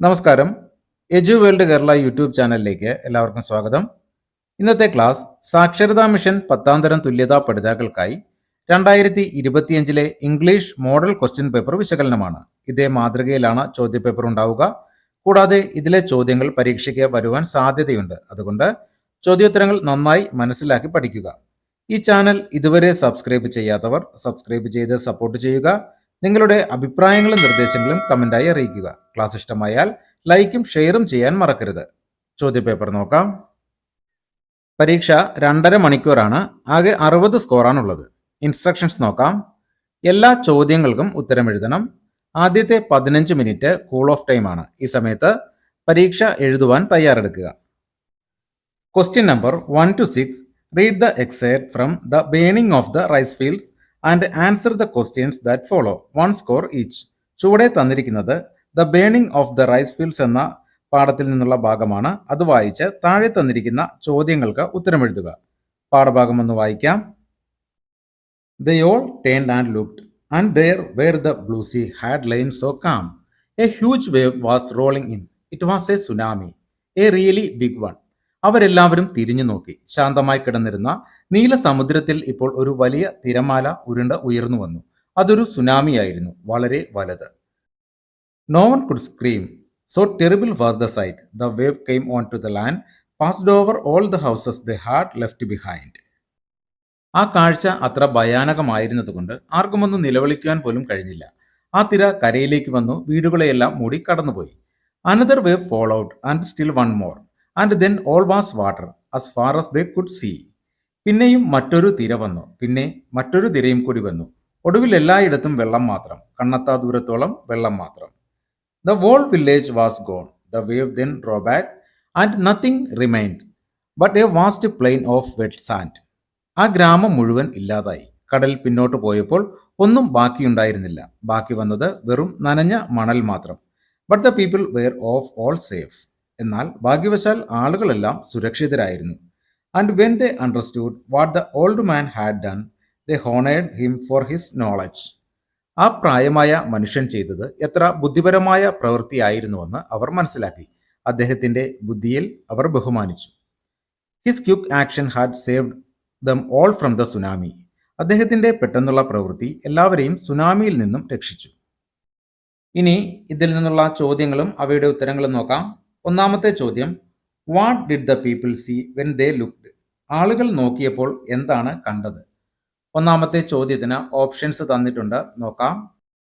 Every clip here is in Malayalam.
നമസ്കാരം. എജു വേൾഡ് കേരള യൂട്യൂബ് ചാനലിലേക്ക് എല്ലാവർക്കും സ്വാഗതം. ഇന്നത്തെ ക്ലാസ് സാക്ഷരതാ മിഷൻ പത്താം തരം തുല്യതാ പഠിതാക്കൾക്കായി രണ്ടായിരത്തി ഇരുപത്തിയഞ്ചിലെ ഇംഗ്ലീഷ് മോഡൽ ക്വസ്റ്റ്യൻ പേപ്പർ വിശകലനമാണ്. ഇതേ മാതൃകയിലാണ് ചോദ്യപേപ്പർ ഉണ്ടാവുക. കൂടാതെ ഇതിലെ ചോദ്യങ്ങൾ പരീക്ഷയ്ക്ക് വരുവാൻ സാധ്യതയുണ്ട്. അതുകൊണ്ട് ചോദ്യോത്തരങ്ങൾ നന്നായി മനസ്സിലാക്കി പഠിക്കുക. ഈ ചാനൽ ഇതുവരെ സബ്സ്ക്രൈബ് ചെയ്യാത്തവർ സബ്സ്ക്രൈബ് ചെയ്ത് സപ്പോർട്ട് ചെയ്യുക. നിങ്ങളുടെ അഭിപ്രായങ്ങളും നിർദ്ദേശങ്ങളും കമന്റായി അറിയിക്കുക. ക്ലാസ് ഇഷ്ടമായാൽ ലൈക്കും ഷെയറും ചെയ്യാൻ മറക്കരുത്. ചോദ്യപേപ്പർ നോക്കാം. പരീക്ഷ രണ്ടര മണിക്കൂറാണ്. ആകെ അറുപത് സ്കോറാണുള്ളത്. ഇൻസ്ട്രക്ഷൻസ് നോക്കാം. എല്ലാ ചോദ്യങ്ങൾക്കും ഉത്തരം എഴുതണം. ആദ്യത്തെ പതിനഞ്ച് മിനിറ്റ് കൂൾ ഓഫ് ടൈം ആണ്. ഈ സമയത്ത് പരീക്ഷ എഴുതുവാൻ തയ്യാറെടുക്കുക. Question number one two six. Read the excite from the burning of the rice fields. And answer the questions that follow one score each ചുവടെ തന്നിരിക്കുന്നത് the burning of the rice fields എന്ന പാഠത്തിൽ നിന്നുള്ള ഭാഗമാണ് അത് വായിച്ച് താഴെ തന്നിരിക്കുന്ന ചോദ്യങ്ങൾക്ക് ഉത്തരമെഴുതുക പാഠഭാഗം ഒന്ന് വായിക്കാം the all turn and looked and there where the blue sea had lain so calm. A huge wave was rolling in. It was a tsunami, a really big one. അവരെല്ലാവരും തിരിഞ്ഞു നോക്കി. ശാന്തമായി കിടന്നിരുന്ന നീലസമുദ്രത്തിൽ ഇപ്പോൾ ഒരു വലിയ തിരമാല ഉരുണ്ട ഉയർന്നു വന്നു. അതൊരു സുനാമിയായിരുന്നു വളരെ വലുത്. No one could scream so terrible was the sight the wave came on to the land passed over all the houses the heart left behind ആ കാഴ്ച അത്ര ഭയാനകമായിരുന്നതുകൊണ്ട് ആർക്കുമൊന്നും നിലവിളിക്കുവാൻ പോലും കഴിഞ്ഞില്ല. ആ തിര കരയിലേക്ക് വന്നു വീടുകളെയെല്ലാം മൂടി കടന്നുപോയി. Another wave out and still one more and then all was water as far as they could see പിന്നെയും മറ്റൊരു തിര വന്നു. പിന്നെ മറ്റൊരു തിരയും കൂടി വന്നു. ഒടുവിൽ എല്ലായിടത്തും വെള്ളം മാത്രം. കണ്ണത്താ ദൂരത്തോളം വെള്ളം മാത്രം. The whole village was gone the wave then draw back and nothing remained but a vast plain of wet sand ആ ഗ്രാമം മുഴുവൻ ഇല്ലാതായി. കടൽ പിന്നോട്ട് പോയപ്പോൾ ഒന്നും ബാക്കിയുണ്ടായിരുന്നില്ല. ബാക്കി വന്നത് വെറും നനഞ്ഞ മണൽ മാത്രം. But the people were of all safe എന്നാൽ ഭാഗ്യവശാൽ ആളുകളെല്ലാം സുരക്ഷിതരായിരുന്നു. And when they understood what the old man had done they honoured him for his knowledge ആ പ്രായമായ മനുഷ്യൻ ചെയ്തത് എത്ര ബുദ്ധിപരമായ പ്രവൃത്തിയായിരുന്നുവെന്ന് അവർ മനസ്സിലാക്കി. അദ്ദേഹത്തിന്റെ ബുദ്ധിയിൽ അവർ ബഹുമാനിച്ചു. His quick action had saved them all from the tsunami അദ്ദേഹത്തിന്റെ പെട്ടെന്നുള്ള പ്രവൃത്തി എല്ലാവരെയും സുനാമിയിൽ നിന്നും രക്ഷിച്ചു. ഇനി ഇതിൽ നിന്നുള്ള ചോദ്യങ്ങളും അവയുടെ ഉത്തരങ്ങളും നോക്കാം. ഒന്നാമത്തെ ചോദ്യം what did the people see when they looked ആളുകൾ നോക്കിയപ്പോൾ എന്താണ് കണ്ടത്? ഒന്നാമത്തെ ചോദ്യത്തിന് ഓപ്ഷൻസ് തന്നിട്ടുണ്ട്. നോക്കാം.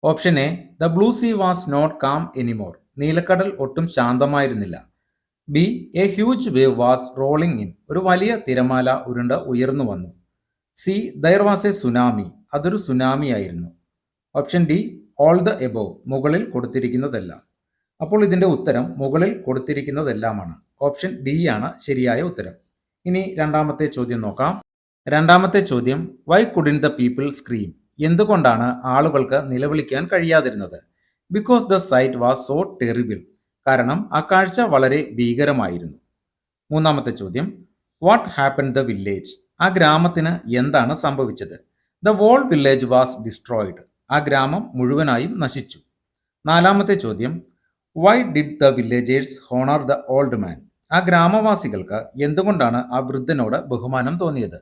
Option A the blue sea was not calm anymore നീലക്കടൽ ഒട്ടും ശാന്തമായിരുന്നില്ല. B a huge wave was rolling in ഒരു വലിയ തിരമാല ഉരുണ്ട് ഉയർന്നു വന്നു. C there was a tsunami അതൊരു സുനാമി ആയിരുന്നു. Option D all the above മുകളിൽ കൊടുത്തിരിക്കുന്നതെല്ലാം. അപ്പോൾ ഇതിന്റെ ഉത്തരം മുകളിൽ കൊടുത്തിരിക്കുന്നതെല്ലാമാണ്. ഓപ്ഷൻ ഡി ആണ് ശരിയായ ഉത്തരം. ഇനി രണ്ടാമത്തെ ചോദ്യം നോക്കാം. രണ്ടാമത്തെ ചോദ്യം why couldn't the people scream എന്തുകൊണ്ടാണ് ആളുകൾക്ക് നിലവിളിക്കാൻ കഴിയാതിരുന്നത്? Because the sight was so terrible കാരണം ആ കാഴ്ച വളരെ ഭീകരമായിരുന്നു. മൂന്നാമത്തെ ചോദ്യം വാട്ട് ഹാപ്പൻ ദ വില്ലേജ് ആ ഗ്രാമത്തിന് എന്താണ് സംഭവിച്ചത്? The whole village was destroyed ആ ഗ്രാമം മുഴുവനായും നശിച്ചു. നാലാമത്തെ ചോദ്യം why did the villagers honour the old man ആ ഗ്രാമവാസികൾക്ക് എന്തുകൊണ്ടാണ് ആ വൃദ്ധനോട് ബഹുമാനം തോന്നിയത്?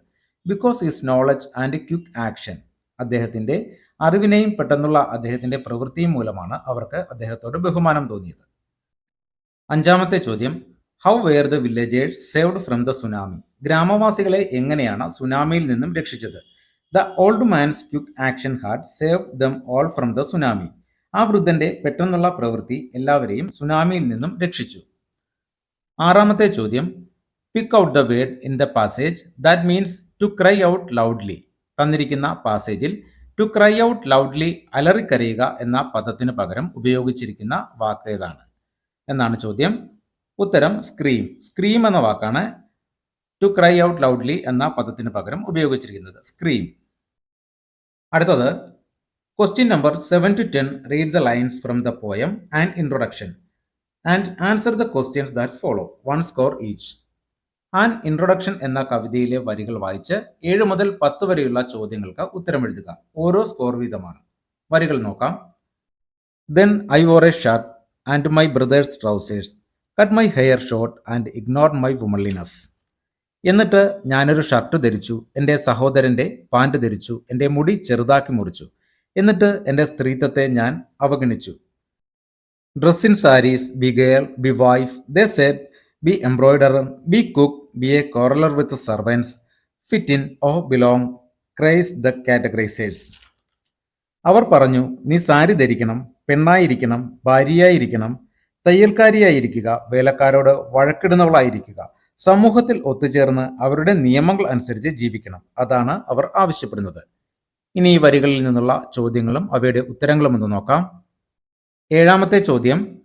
Because his knowledge and quick action അദ്ദേഹത്തിന്റെ അറിവിനെയും പെട്ടെന്നുള്ള അദ്ദേഹത്തിന്റെ പ്രവൃത്തിയും മൂലമാണ് അവർക്ക് അദ്ദേഹത്തോട് ബഹുമാനം തോന്നിയത്. അഞ്ചാമത്തെ ചോദ്യം. How were the villagers saved from the tsunami ഗ്രാമവാസികളെ എങ്ങനെയാണ് സുനാമിയിൽ നിന്നും രക്ഷിച്ചത്? The old man's quick action had save them all from the tsunami ആ വൃദ്ധന്റെ പെട്ടെന്നുള്ള പ്രവൃത്തി എല്ലാവരെയും സുനാമിയിൽ നിന്നും രക്ഷിച്ചു. ആറാമത്തെ ചോദ്യം pick out the word in the passage that means to cry out loudly തന്നിരിക്കുന്ന പാസേജിൽ ടു ക്രൈ ഔട്ട് ലൗഡ്ലി അലറിക്കരയുക എന്ന പദത്തിന് പകരം ഉപയോഗിച്ചിരിക്കുന്ന വാക്ക് ഏതാണ്? എന്നാണ് ചോദ്യം. ഉത്തരം സ്ക്രീം സ്ക്രീം എന്ന വാക്കാണ് ടു ക്രൈ ഔട്ട് ലൗഡ്ലി എന്ന പദത്തിന് പകരം ഉപയോഗിച്ചിരിക്കുന്നത്. സ്ക്രീം അടുത്തത് question number seven to ten read the lines from the poem and introduction and answer the questions that follow one score each an introduction എന്ന കവിതയിലെ വരികൾ വായിച്ച് ഏഴ് മുതൽ പത്ത് വരെയുള്ള ചോദ്യങ്ങൾക്ക് ഉത്തരം എഴുതുക. ഓരോ സ്കോർ വീതമാണ്. വരികൾ നോക്കാം. Then I wore a shirt and my brother's trousers cut my hair short and ignore my womanliness എന്നിട്ട് ഞാനൊരു ഷർട്ട് ധരിച്ചു. എന്റെ സഹോദരന്റെ പാന്റ് ധരിച്ചു. എന്റെ മുടി ചെറുതാക്കി മുറിച്ചു. എന്നിട്ട് എന്റെ സ്ത്രീത്വത്തെ ഞാൻ അവഗണിച്ചു. Dress in saris be girl be wife they said be embroiderer be cook be a quarreller with servants fit in oh belong cries the categorisers അവർ പറഞ്ഞു നീ സാരി ധരിക്കണം പെണ്ണായിരിക്കണം ഭാര്യയായിരിക്കണം തയ്യൽക്കാരിയായിരിക്കുക വേലക്കാരോട് വഴക്കിടുന്നവളായിരിക്കുക സമൂഹത്തിൽ ഒത്തുചേർന്ന് അവരുടെ നിയമങ്ങൾ അനുസരിച്ച് ജീവിക്കണം. അതാണ് അവർ ആവശ്യപ്പെടുന്നത്. ഇനി ഈ വരികളിൽ നിന്നുള്ള ചോദ്യങ്ങളും അവയുടെ ഉത്തരങ്ങളും ഒന്ന് നോക്കാം. ഏഴാമത്തെ ചോദ്യം.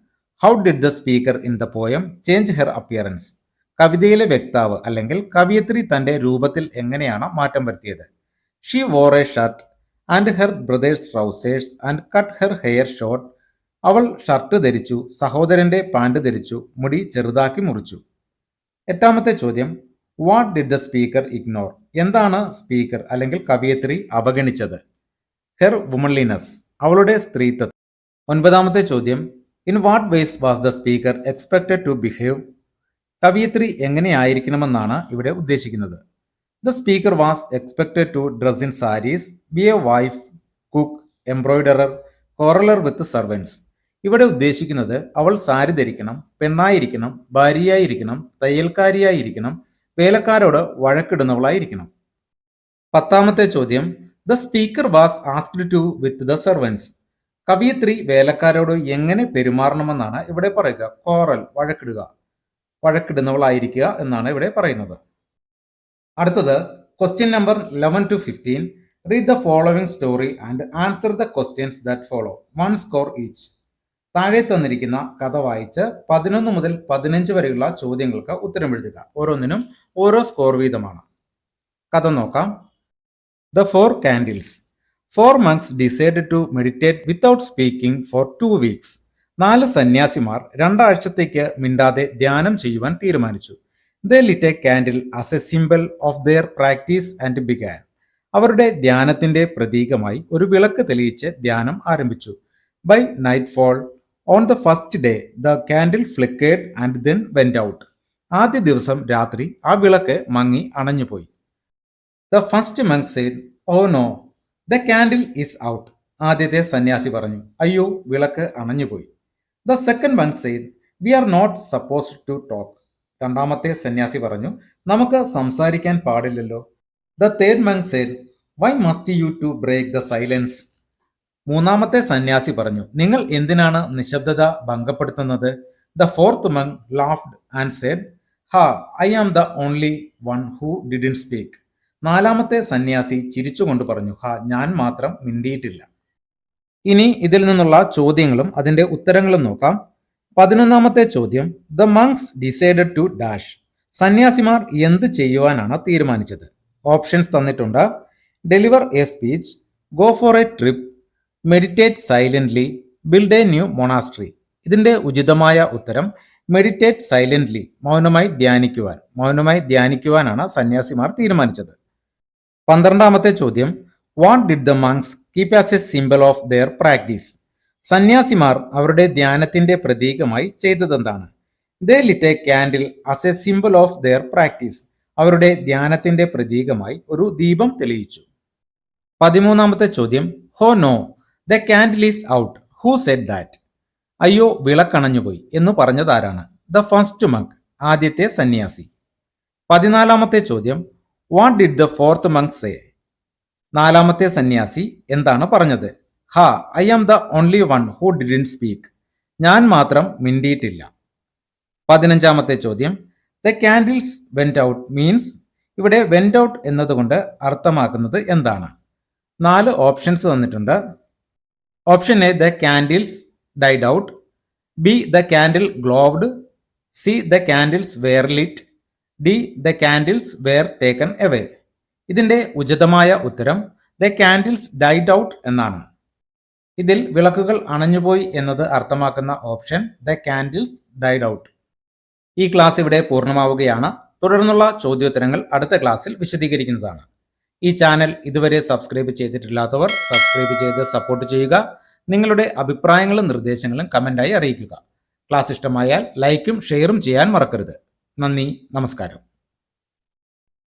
How did the speaker in the poem change her appearance കവിതയിലെ വ്യക്താവ് അല്ലെങ്കിൽ കവിയത്രി തന്റെ രൂപത്തിൽ എങ്ങനെയാണ് മാറ്റം വരുത്തിയത്? She wore a shirt and her brother's trousers and cut her hair short അവൾ ഷർട്ട് ധരിച്ചു സഹോദരന്റെ പാന്റ് ധരിച്ചു മുടി ചെറുതാക്കി മുറിച്ചു. എട്ടാമത്തെ ചോദ്യം. What did the speaker ignore എന്താണ് സ്പീക്കർ അല്ലെങ്കിൽ കവിയത്രി അവഗണിച്ചത്? ഹെർ വുമൺലിനസ് അവളുടെ സ്ത്രീത്വം. ഒൻപതാമത്തെ ചോദ്യം in what ways was the speaker expected to behave? കവിയത്രി എങ്ങനെയായിരിക്കണമെന്നാണ് ഇവിടെ ഉദ്ദേശിക്കുന്നത്. The speaker was expected to dress in saris be a wife cook embroiderer quarreller with servants. ഇവിടെ ഉദ്ദേശിക്കുന്നത് അവൾ സാരി ധരിക്കണം പെണ്ണായിരിക്കണം ഭാര്യയായിരിക്കണം തയ്യൽക്കാരിയായിരിക്കണം വേലക്കാരോട് വഴക്കിടുന്നവളായിരിക്കണം. പത്താമത്തെ ചോദ്യം. The speaker was asked to with the servants കവിയത്രി വേലക്കാരോട് എങ്ങനെ പെരുമാറണമെന്നാണ് ഇവിടെ പറയുക. കോറൽ വഴക്കിടുക. വഴക്കിടുന്നവളായിരിക്കുക എന്നാണ് ഇവിടെ പറയുന്നത്. അടുത്തത്. Question number eleven to fifteen read the following story and answer the questions that follow one score each താഴെ തന്നിരിക്കുന്ന കഥ വായിച്ച് പതിനൊന്ന് മുതൽ പതിനഞ്ച് വരെയുള്ള ചോദ്യങ്ങൾക്ക് ഉത്തരം എഴുതുക. ഓരോന്നിനും ഓരോ സ്കോർ വീതമാണ്. കഥ നോക്കാം. The four candles four monks decide to meditate without speaking for two weeks നാല് സന്യാസിമാർ രണ്ടാഴ്ചത്തേക്ക് മിണ്ടാതെ ധ്യാനം ചെയ്യുവാൻ തീരുമാനിച്ചു. They lit a candle as a symbol of their practice and began അവരുടെ ധ്യാനത്തിന്റെ പ്രതീകമായി ഒരു വിളക്ക് തെളിയിച്ച് ധ്യാനം ആരംഭിച്ചു. By nightfall on the first day the candle flickered and then went out ആദ്യ ദിവസം രാത്രി ആ വിളക്ക് മങ്ങി അണഞ്ഞുപോയി the first monk said oh no the candle is out ആദ്യത്തെ സന്യാസി പറഞ്ഞു അയ്യോ വിളക്ക് അണഞ്ഞുപോയി the second monk said we are not supposed to talk രണ്ടാമത്തെ സന്യാസി പറഞ്ഞു നമുക്ക് സംസാരിക്കാൻ പാടില്ലല്ലോ. The third monk said why must you two break the silence മൂന്നാമത്തെ സന്യാസി പറഞ്ഞു നിങ്ങൾ എന്തിനാണ് നിശബ്ദത ഭംഗപ്പെടുത്തുന്നത്? The fourth monk laughed and said ha I am the only one who didn't speak നാലാമത്തെ സന്യാസി ചിരിച്ചുകൊണ്ട് പറഞ്ഞു ഹാ ഞാൻ മാത്രം മിണ്ടിയിട്ടില്ല. ഇനി ഇതിൽ നിന്നുള്ള ചോദ്യങ്ങളും അതിന്റെ ഉത്തരങ്ങളും നോക്കാം. പതിനൊന്നാമത്തെ ചോദ്യം the monks decided to dash സന്യാസിമാർ എന്ത് ചെയ്യുവാനാണ് തീരുമാനിച്ചത്? ഓപ്ഷൻസ് തന്നിട്ടുണ്ട്. Deliver a speech go for a trip meditate silently build a new monastery ഇതിന്റെ ഉചിതമായ ഉത്തരം മെഡിറ്റേറ്റ് സൈലന്റ്ലി മൗനമായി ധ്യാനിക്കുവാൻ. മൗനമായി ധ്യാനിക്കുവാനാണ് സന്യാസിമാർ തീരുമാനിച്ചത്. പന്ത്രണ്ടാമത്തെ ചോദ്യം what did the monks keep as a symbol of their practice സന്യാസിമാർ അവരുടെ ധ്യാനത്തിന്റെ പ്രതീകമായി ചെയ്തതെന്താണ്? They lit a candle as a symbol of their practice അവരുടെ ധ്യാനത്തിന്റെ പ്രതീകമായി ഒരു ദീപം തെളിയിച്ചു. പതിമൂന്നാമത്തെ ചോദ്യം ഹോ no the candle is out who said that അയ്യോ വിളക്കണഞ്ഞുപോയി എന്ന് പറഞ്ഞതാരാണ് ദ ഫസ്റ്റ് മങ്ക് ആദ്യത്തെ സന്യാസി. പതിനാലാമത്തെ ചോദ്യം what did the fourth monk say നാലാമത്തെ സന്യാസി എന്താണ് പറഞ്ഞത്? Ha I am the only one who didn't speak ഞാൻ മാത്രം മിണ്ടിയിട്ടില്ല. പതിനഞ്ചാമത്തെ ചോദ്യം the candles went out means ഇവിടെ വെന്റ് ഔട്ട് എന്നതുകൊണ്ട് അർത്ഥമാക്കുന്നത് എന്താണ്? നാല് ഓപ്ഷൻസ് തന്നിട്ടുണ്ട്. Option A the candles died out B the candle glowed C the candles were lit D the candles were taken away ഇതിന്റെ ഉചിതമായ ഉത്തരം ദ കാൻഡിൽസ് ഡൈഡ് ഔട്ട് എന്നാണ്. ഇതിൽ വിളക്കുകൾ അണഞ്ഞുപോയി എന്നത് അർത്ഥമാക്കുന്ന option the candles died out ഈ ക്ലാസ് ഇവിടെ പൂർണമാവുകയാണ്. തുടർന്നുള്ള ചോദ്യോത്തരങ്ങൾ അടുത്ത ക്ലാസ്സിൽ വിശദീകരിക്കുന്നതാണ്. ഈ ചാനൽ ഇതുവരെ സബ്സ്ക്രൈബ് ചെയ്തിട്ടില്ലാത്തവർ സബ്സ്ക്രൈബ് ചെയ്ത് സപ്പോർട്ട് ചെയ്യുക. നിങ്ങളുടെ അഭിപ്രായങ്ങളും നിർദ്ദേശങ്ങളും കമന്റായി അറിയിക്കുക. ക്ലാസ് ഇഷ്ടമായാൽ ലൈക്കും ഷെയറും ചെയ്യാൻ മറക്കരുത്. നന്ദി നമസ്കാരം.